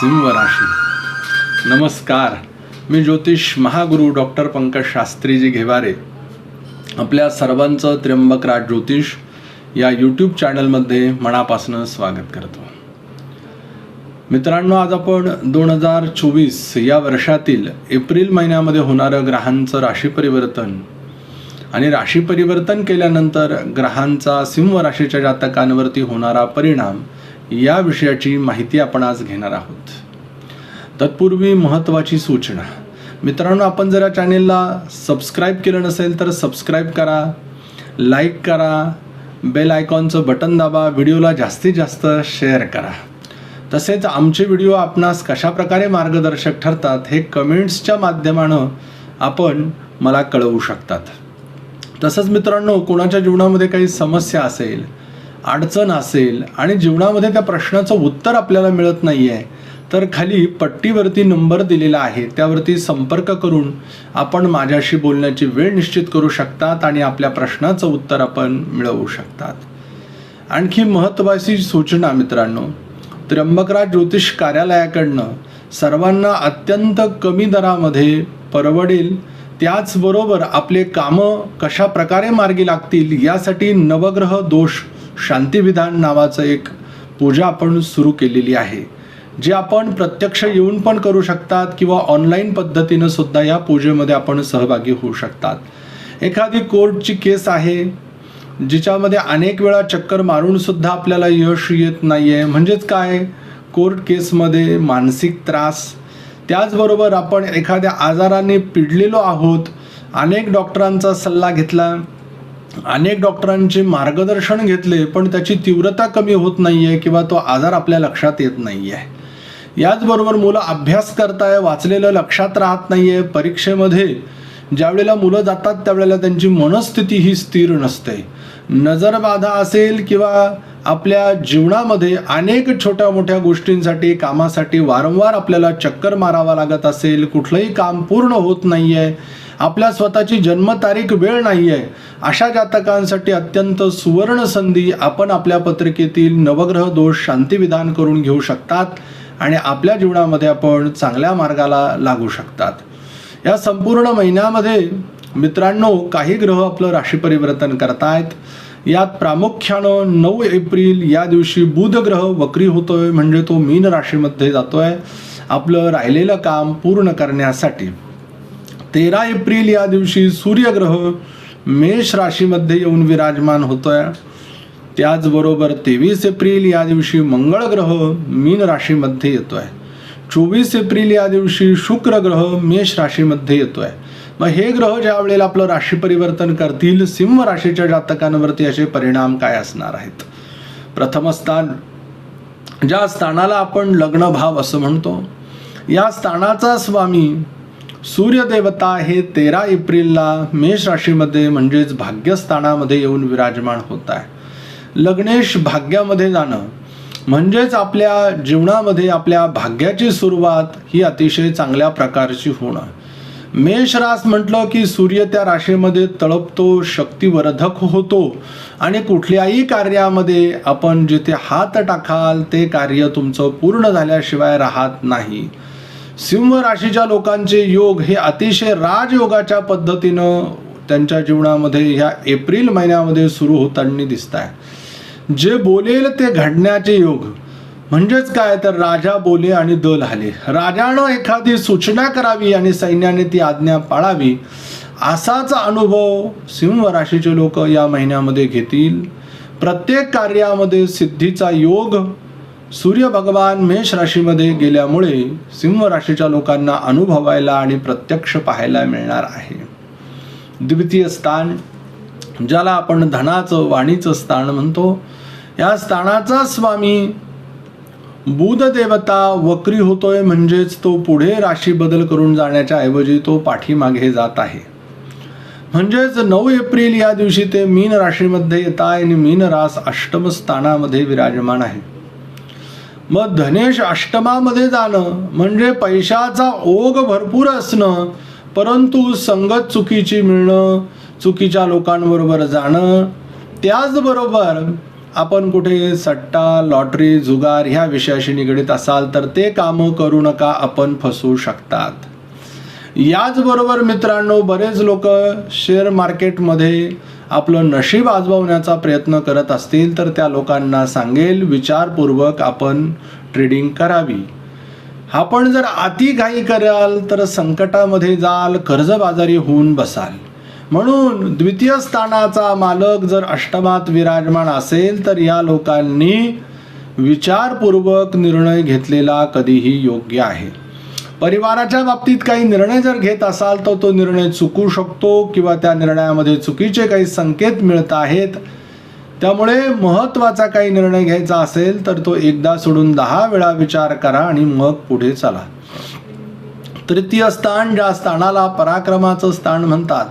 सिंह राशी नमस्कार मी ज्योतिष महागुरु डॉक्टर पंकज शास्त्रीजी घेवारे आपल्या सर्वांचं त्र्यंबकराज ज्योतिष या यूट्यूब चॅनलमध्ये मनापासून स्वागत करतो. मित्रांनो आज आपण दोन हजार चोवीस या वर्षातील एप्रिल महिन्यामध्ये होणारं ग्रहांचं राशी परिवर्तन आणि राशी परिवर्तन केल्यानंतर ग्रहांचा सिंह राशीच्या जातकांवरती होणारा परिणाम या विषयाची माहिती आपण आज घेणार आहोत. तत्पूर्वी महत्त्वाची सूचना. मित्रांनो आपण जर या चॅनेलला सबस्क्राईब केलं नसेल तर सबस्क्राईब करा लाईक करा बेल आयकॉनचं बटन दाबा व्हिडिओला जास्तीत जास्त शेअर करा. तसेच आमचे व्हिडिओ आपणास कशाप्रकारे मार्गदर्शक ठरतात हे कमेंट्सच्या माध्यमानं आपण मला कळवू शकतात. तसंच मित्रांनो कोणाच्या जीवनामध्ये काही समस्या असेल अडचण असेल आणि जीवनामध्ये त्या प्रश्नाचं उत्तर आपल्याला मिळत नाही आहे तर खाली पट्टीवरती नंबर दिलेला आहे. त्यावरती संपर्क करून आपण माझ्याशी बोलण्याची वेळ निश्चित करू शकतात आणि आपल्या प्रश्नाचं उत्तर आपण मिळवू शकतात. आणखी महत्त्वाची सूचना मित्रांनो त्र्यंबकराज ज्योतिष कार्यालयाकडनं सर्वांना अत्यंत कमी दरामध्ये परवडेल. त्याचबरोबर आपले कामं कशा प्रकारे मार्गी लागतील यासाठी नवग्रह दोष शांतीविधान नावाचं एक पूजा आपण सुरू केलेली आहे जे आपण प्रत्यक्ष येऊन पण करू शकतात किंवा ऑनलाईन पद्धतीनं सुद्धा या पूजेमध्ये आपण सहभागी होऊ शकतात. एखादी कोर्टची केस आहे जिच्यामध्ये अनेक वेळा चक्कर मारून सुद्धा आपल्याला यश येत नाही आहे म्हणजेच काय? कोर्ट केसमध्ये मानसिक त्रास. त्याचबरोबर आपण एखाद्या आजाराने पिडलेलो आहोत अनेक डॉक्टरांचा सल्ला घेतला. अनेक डॉक्टरांचे मार्गदर्शन घेतले पण त्याची तीव्रता कमी होत नाही आहे किंवा तो आजार आपल्या लक्षात येत नाही आहे याचबरोबर मुलं अभ्यास करताय वाचलेलं लक्षात राहत नाही आहे परीक्षेमध्ये ज्यावेळेला मुलं जातात त्यावेळेला त्यांची मनस्थिती ही स्थिर नसते. नजरबाधा असेल किंवा आपल्या जीवनामध्ये अनेक छोट्या मोठ्या गोष्टींसाठी कामासाठी वारंवार आपल्याला चक्कर मारावा लागत असेल कुठलंही काम पूर्ण होत नाही आहे आपल्या स्वतःची जन्मतारीख वेळ नाही आहे अशा जातकांसाठी अत्यंत सुवर्ण संधी आपण आपल्या पत्रिकेतील नवग्रह दोष शांतीविधान करून घेऊ शकतात आणि आपल्या जीवनामध्ये आपण चांगल्या मार्गाला लागू शकतात. या संपूर्ण महिन्यामध्ये मित्रांनो काही ग्रह आपलं राशी परिवर्तन करतायत. यात प्रामुख्यानं नऊ एप्रिल या दिवशी बुध ग्रह वक्री होतोय म्हणजे तो मीन राशीमध्ये जातोय. आपलं राहिलेलं काम पूर्ण करण्यासाठी तेरा एप्रिल या दिवशी सूर्यग्रह मेष राशीमध्ये येऊन विराजमान होतोय. त्याचबरोबर तेवीस एप्रिल या दिवशी मंगळ ग्रह मीन राशीमध्ये येतोय. चोवीस एप्रिल या दिवशी शुक्र ग्रह मेष राशीमध्ये येतोय. मग हे ग्रह ज्या वेळेला आपलं राशी परिवर्तन करतील सिंह राशीच्या जातकांवरती असे परिणाम काय असणार आहेत? प्रथम स्थान ज्या स्थानाला आपण लग्न भाव असं म्हणतो या स्थानाचा स्वामी सूर्यदेवता हे तेरा एप्रिलला मेष राशीमध्ये म्हणजेच भाग्यस्थानामध्ये येऊन विराजमान होत आहे. लग्नेश भाग्यामध्ये जाणं म्हणजेच आपल्या जीवनामध्ये आपल्या भाग्याची सुरुवात ही अतिशय चांगल्या प्रकारची होणं. मेष रास म्हटलं की सूर्य त्या राशीमध्ये तळपतो शक्तिवर्धक होतो. आणि कुठल्याही कार्यामध्ये आपण जिथे हात टाकाल ते कार्य तुमचं पूर्ण झाल्याशिवाय राहत नाही. सिंह राशीच्या लोकांचे योग हे अतिशय राजयोगाच्या पद्धतीनं त्यांच्या जीवनामध्ये ह्या एप्रिल महिन्यामध्ये सुरू होताना दिसत आहे जे बोलेल ते घडण्याचे योग. म्हणजेच काय? तर राजा बोले आणि दल आले. राजानं एखादी सूचना करावी आणि सैन्याने ती आज्ञा पाळावी असाच अनुभव सिंह राशीचे लोक या महिन्यामध्ये घेतील. प्रत्येक कार्यामध्ये सिद्धीचा योग सूर्य भगवान मेष राशीमध्ये गेल्यामुळे सिंह राशीच्या लोकांना अनुभवायला आणि प्रत्यक्ष पाहायला मिळणार आहे. द्वितीय स्थान ज्याला आपण धनाचं वाणीचं स्थान म्हणतो. या स्थानाचा स्वामी बुध देवता वक्री होतोय म्हणजेच तो पुढे राशी बदल करून जाण्याच्या ऐवजी तो पाठीमागे जात आहे. म्हणजेच नऊ एप्रिल या दिवशी ते मीन राशीमध्ये येत आहे आणि मीन रास अष्टम स्थानामध्ये विराजमान आहे. मग धनेश अष्टमामध्ये जाणं म्हणजे पैशाचा ओघ भरपूर असणं परंतु संगत चुकीची मिळणं चुकीच्या लोकांबरोबर जाणं त्याचबरोबर आपण कुठे सट्टा लॉटरी जुगार ह्या विषयाशी निगडीत असाल तर ते कामं करू नका आपण फसवू शकतात. याचबरोबर मित्रांनो बरेच लोक शेअर मार्केटमध्ये आपलं नशीब आजमावण्याचा प्रयत्न करत असतील तर त्या लोकांना सांगेल विचारपूर्वक आपण ट्रेडिंग करावी. आपण जर अति घाई कराल तर संकटामध्ये जाल कर्जबाजारी होऊन बसाल. म्हणून द्वितीय स्थानाचा मालक जर अष्टमात विराजमान असेल तर या लोकांनी विचारपूर्वक निर्णय घेतलेला कधीही योग्य आहे. परिवाराच्या बाबतीत काही निर्णय जर घेत असाल तर तो निर्णय चुकू शकतो किंवा त्या निर्णयामध्ये चुकीचे काही संकेत मिळत आहेत. त्यामुळे महत्त्वाचा काही निर्णय घ्यायचा असेल तर तो एकदा सोडून दहा वेळा विचार करा आणि मग पुढे चला. तृतीय स्थान ज्या स्थानाला पराक्रमाचं स्थान म्हणतात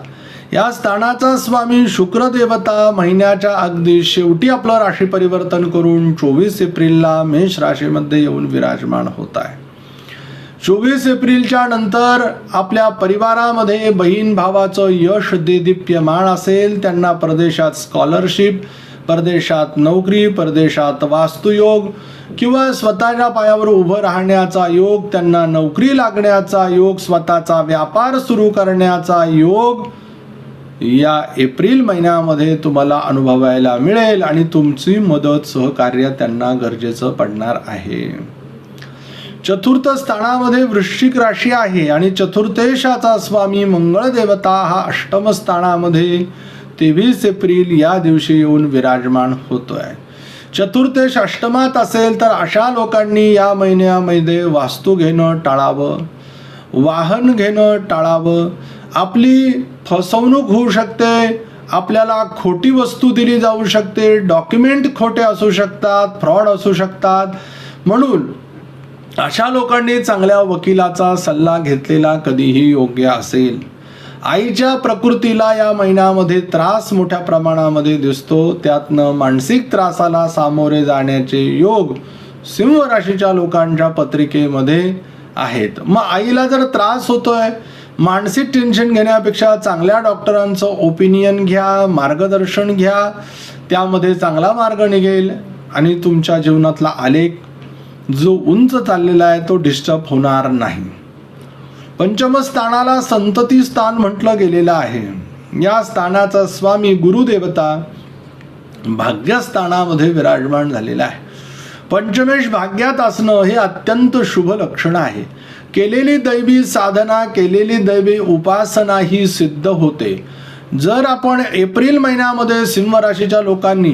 या स्थानाचा स्वामी शुक्रदेवता महिन्याच्या अगदी शेवटी आपलं राशी परिवर्तन करून चोवीस एप्रिलला मेष राशीमध्ये येऊन विराजमान होत आहे. चोवीस एप्रिलच्या नंतर आपल्या परिवारामध्ये बहीण भावाचं यश देदीप्यमान असेल त्यांना परदेशात स्कॉलरशिप परदेशात नोकरी परदेशात वास्तुयोग किंवा स्वतःच्या पायावर उभं राहण्याचा योग त्यांना नोकरी लागण्याचा योग स्वतःचा व्यापार सुरू करण्याचा योग या एप्रिल महिन्यामध्ये तुम्हाला अनुभवायला मिळेल आणि तुमची मदत सहकार्य त्यांना गरजेचं पडणार आहे. चतुर्थ स्थानामध्ये वृश्चिक राशी आहे आणि चतुर्थेशाचा स्वामी मंगळ देवता हा अष्टम स्थानामध्ये तेवीस एप्रिल या दिवशी येऊन विराजमान होतोय. चतुर्थेश अष्टमात असेल तर अशा लोकांनी या महिन्यामध्ये वास्तू घेणं टाळावं वाहन घेणं टाळावं आपली फसवणूक होऊ शकते आपल्याला खोटी वस्तू दिली जाऊ शकते डॉक्युमेंट खोटे असू शकतात फ्रॉड असू शकतात. म्हणून अशा लोकांनी चांगल्या वकिलाचा सल्ला घेतलेला कधीही योग्य असेल. आईच्या प्रकृतीला या महिन्यामध्ये त्रास मोठ्या प्रमाणामध्ये दिसतो. त्यातनं मानसिक त्रासाला सामोरे जाण्याचे योग सिंह राशीच्या लोकांच्या पत्रिकेमध्ये आहेत. मग आईला जर त्रास होतोय मानसिक टेन्शन घेण्यापेक्षा चांगल्या डॉक्टरांचं ओपिनियन घ्या मार्गदर्शन घ्या. त्यामध्ये चांगला मार्ग निघेल आणि तुमच्या जीवनातला आलेख जो उंच चाललेला आहे तो डिस्टर्ब होणार नाही. पंचमस्थानाला संतती स्थान म्हटलं गेलेलं आहे. या स्थानाचा स्वामी गुरुदेवता भाग्यस्थानामध्ये विराजमान झालेला आहे. पंचमेश भाग्यात असणं हे अत्यंत शुभ लक्षण आहे. केलेली दैवी साधना केलेली दैवी उपासना ही सिद्ध होते. जर आपण एप्रिल महिन्यामध्ये सिंह राशीच्या लोकांनी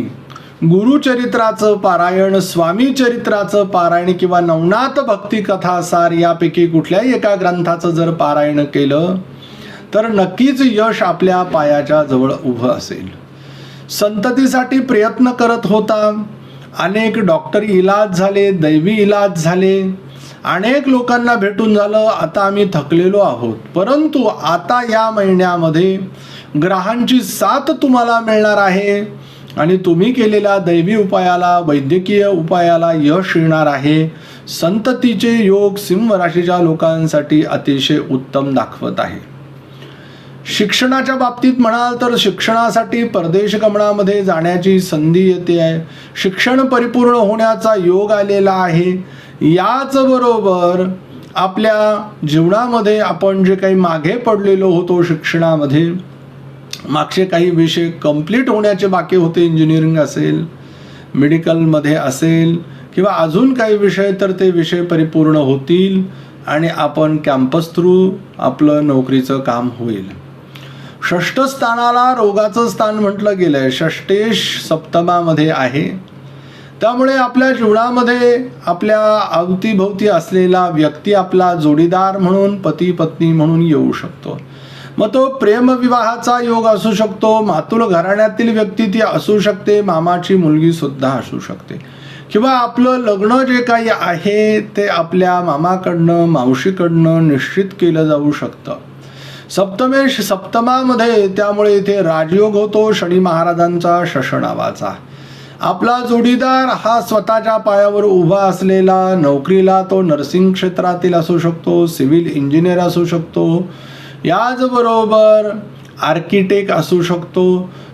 गुरुचरित्राचं पारायण स्वामी चरित्राचं पारायण किंवा नवनाथ भक्ती कथासार यापैकी कुठल्याही एका ग्रंथाचं जर पारायण केलं तर नक्कीच यश आपल्या पायाच्या जवळ उभं असेल. संततीसाठी प्रयत्न करत होता. अनेक डॉक्टर इलाज झाले दैवी इलाज झाले. अनेक लोकांना भेटून झालं आता आम्ही थकलेलो आहोत. परंतु आता या महिन्यामध्ये ग्रहांची साथ तुम्हाला मिळणार आहे आणि तुम्ही केलेल्या दैवी उपायाला वैद्यकीय उपायाला यश येणार आहे. संततीचे योग सिंह राशीच्या लोकांसाठी अतिशय उत्तम दाखवत आहे. शिक्षणाच्या बाबतीत म्हणाल तर शिक्षणासाठी परदेश गमनामध्ये जाण्याची संधी येते आहे. शिक्षण परिपूर्ण होण्याचा योग आलेला आहे. याचबरोबर आपल्या जीवनामध्ये आपण जे काही मागे पडलेलो होतो शिक्षणामध्ये मागचे काही विषय कंप्लीट होण्याचे बाकी होते इंजिनिअरिंग असेल मेडिकलमध्ये असेल किंवा अजून काही विषय तर ते विषय परिपूर्ण होतील आणि आपण कॅम्पस थ्रू आपलं नोकरीचं काम होईल. षष्ठ स्थानाला रोगाचं स्थान म्हटलं गेलं आहे षष्टेश सप्तमामध्ये आहे. त्यामुळे आपल्या जीवनामध्ये आपल्या अवतीभोवती असलेला व्यक्ती आपला जोडीदार म्हणून पती पत्नी म्हणून येऊ शकतो. मग तो प्रेमविवाहाचा योग असू शकतो मातुल घराण्यातील व्यक्ती ती असू शकते मामाची मुलगी सुद्धा असू शकते. किंवा आपलं लग्न जे काही आहे ते आपल्या मामाकडनं मावशीकडनं निश्चित केलं जाऊ शकतं. सप्तमेश सप्तमामध्ये त्यामुळे इथे राजयोग होतो शनी महाराजांचा शशनावाचा आपला जोडीदार हा स्वतःच्या पायावर उभा असलेला नोकरीला तो नर्सिंग क्षेत्रातील असू शकतो सिव्हिल इंजिनियर असू शकतो याचबरोबर आर्किटेक्ट असू शकतो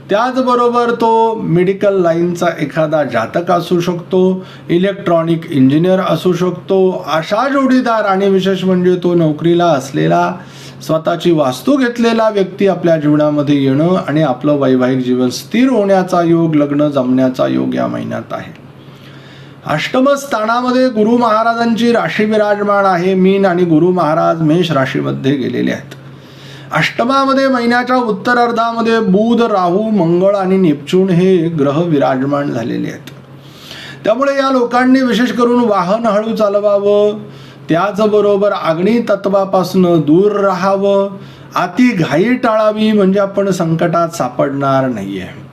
त्याचबरोबर तो मेडिकल लाईनचा एखादा जातक असू शकतो इलेक्ट्रॉनिक इंजिनियर असू शकतो अशा जोडीदार आणि विशेष म्हणजे तो नोकरीला असलेला स्वतःची वास्तू घेतलेला व्यक्ती आपल्या जीवनामध्ये येणं आणि आपलं वैवाहिक जीवन स्थिर होण्याचा योग लग्न जमण्याचा योग या महिन्यात आहे. अष्टम स्थानामध्ये गुरु महाराजांची राशी विराजमान आहे. मीन आणि गुरु महाराज मेष राशीमध्ये गेलेले आहेत. अष्टमामध्ये महिन्याच्या उत्तरार्धामध्ये बुध राहू मंगळ आणि नेपच्यून हे ग्रह विराजमान झालेले आहेत. त्यामुळे या लोकांनी विशेष करून वाहन हळू चालवावं त्याचबरोबर अग्नी तत्वापासून दूर राहावं अति घाई टाळावी म्हणजे आपण संकटात सापडणार नाहीये.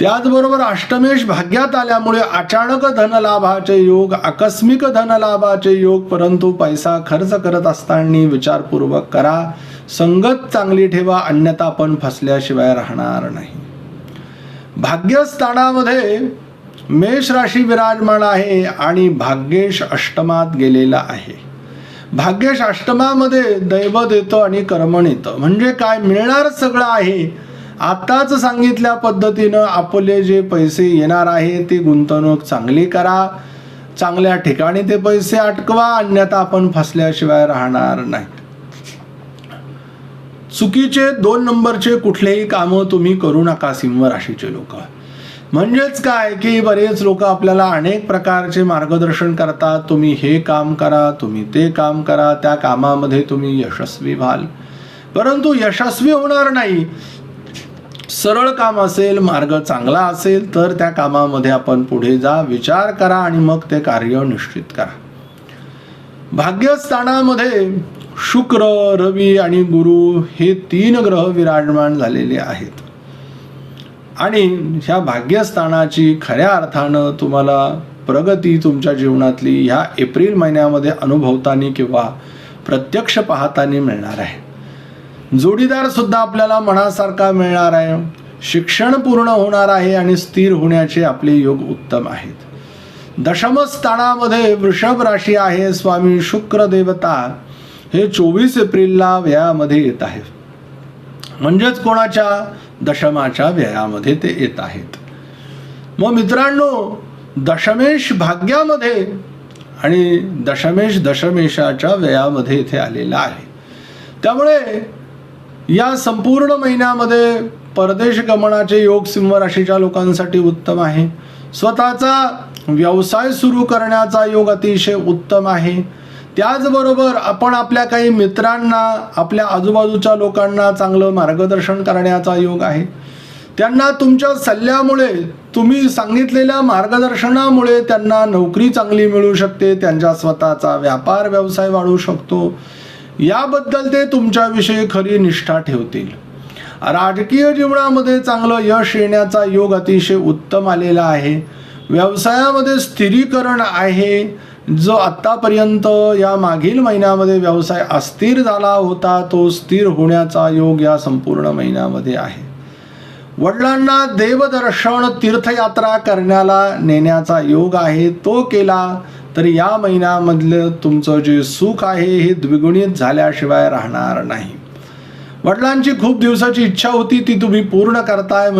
त्याचबरोबर अष्टमेश भाग्यात आल्यामुळे अचानक धनलाभाचे योग आकस्मिक धनलाभाचे योग परंतु पैसा खर्च करत असताना विचारपूर्वक करा. संगत चांगली ठेवा अन्यथा आपण फसल्याशिवाय राहणार नाही. भाग्यस्थानामध्ये मेष राशी विराजमान आहे आणि भाग्येश अष्टमात गेलेला आहे. भाग्येश अष्टमामध्ये दैवत देतं आणि कर्मण येतं. म्हणजे काय? मिळणार सगळं आहे. आताच सांगितल्या पद्धतीनं आपले जे पैसे येणार आहे ते गुंतवणूक चांगली करा. चांगल्या ठिकाणी ते पैसे अटकवा अन्यथा आपण फसल्याशिवाय राहणार नाही चुकीचे दोन नंबरचे कुठलेही कामं तुम्ही करू नका सिंह राशीचे लोक. म्हणजेच काय की बरेच लोक आपल्याला अनेक प्रकारचे मार्गदर्शन करतात. तुम्ही हे काम करा तुम्ही ते काम करा त्या कामामध्ये तुम्ही यशस्वी व्हाल. परंतु यशस्वी होणार नाही. सरळ काम असेल मार्ग चांगला असेल तर त्या कामामध्ये आपण पुढे जा विचार करा आणि मग ते कार्य निश्चित करा. भाग्यस्थानामध्ये शुक्र रवी आणि गुरु हे तीन ग्रह विराजमान झालेले आहेत. आणि ह्या भाग्यस्थानाची खऱ्या अर्थानं तुम्हाला प्रगती तुमच्या जीवनातली ह्या एप्रिल महिन्यामध्ये अनुभवताना किंवा प्रत्यक्ष पाहताना मिळणार आहे. जोडीदार सुद्धा आपल्याला मनासारखा मिळणार आहे. शिक्षण पूर्ण होणार आहे आणि स्थिर होण्याचे आपले योग उत्तम आहेत. दशमस्थानामध्ये वृषभ राशी आहे. स्वामी शुक्र देवता हे चोवीस एप्रिलला व्यायामध्ये येत आहेत. म्हणजेच कोणाच्या दशमाच्या व्ययामध्ये ते येत आहेत. मग मित्रांनो दशमेश भाग्यामध्ये आणि दशमेश दशमेशाच्या व्ययामध्ये इथे आलेला आहे. त्यामुळे या संपूर्ण महिन्यामध्ये परदेश गमनाचे योग सिंह राशीच्या लोकांसाठी उत्तम आहे. स्वतःचा व्यवसाय सुरू करण्याचा योग अतिशय उत्तम आहे. त्याचबरोबर आपण आपल्या काही मित्रांना आपल्या आजूबाजूच्या लोकांना चांगलं मार्गदर्शन करण्याचा योग आहे. त्यांना तुमच्या सल्ल्यामुळे तुम्ही सांगितलेल्या मार्गदर्शनामुळे त्यांना नोकरी चांगली मिळू शकते त्यांच्या स्वतःचा व्यापार व्यवसाय वाढू शकतो. याबद्दल ते तुमच्याविषयी खरी निष्ठा ठेवतील. राजकीय जीवनामध्ये चांगलं यश येण्याचा योग अतिशय उत्तम आलेला आहे. व्यवसायामध्ये स्थिरीकरण आहे. जो आत्तापर्यंत या मागील महिन्यामध्ये व्यवसाय अस्थिर झाला होता तो स्थिर होण्याचा योग या संपूर्ण महिन्यामध्ये आहे. वडिलांना देवदर्शन तीर्थयात्रा करण्याला नेण्याचा योग आहे तो केला तर या महिन्यामधलं तुमचं जे सुख आहे हे द्विगुणित झाल्याशिवाय राहणार नाही. वडिलांची खूप दिवसाची इच्छा होती ती तुम्ही पूर्ण करताय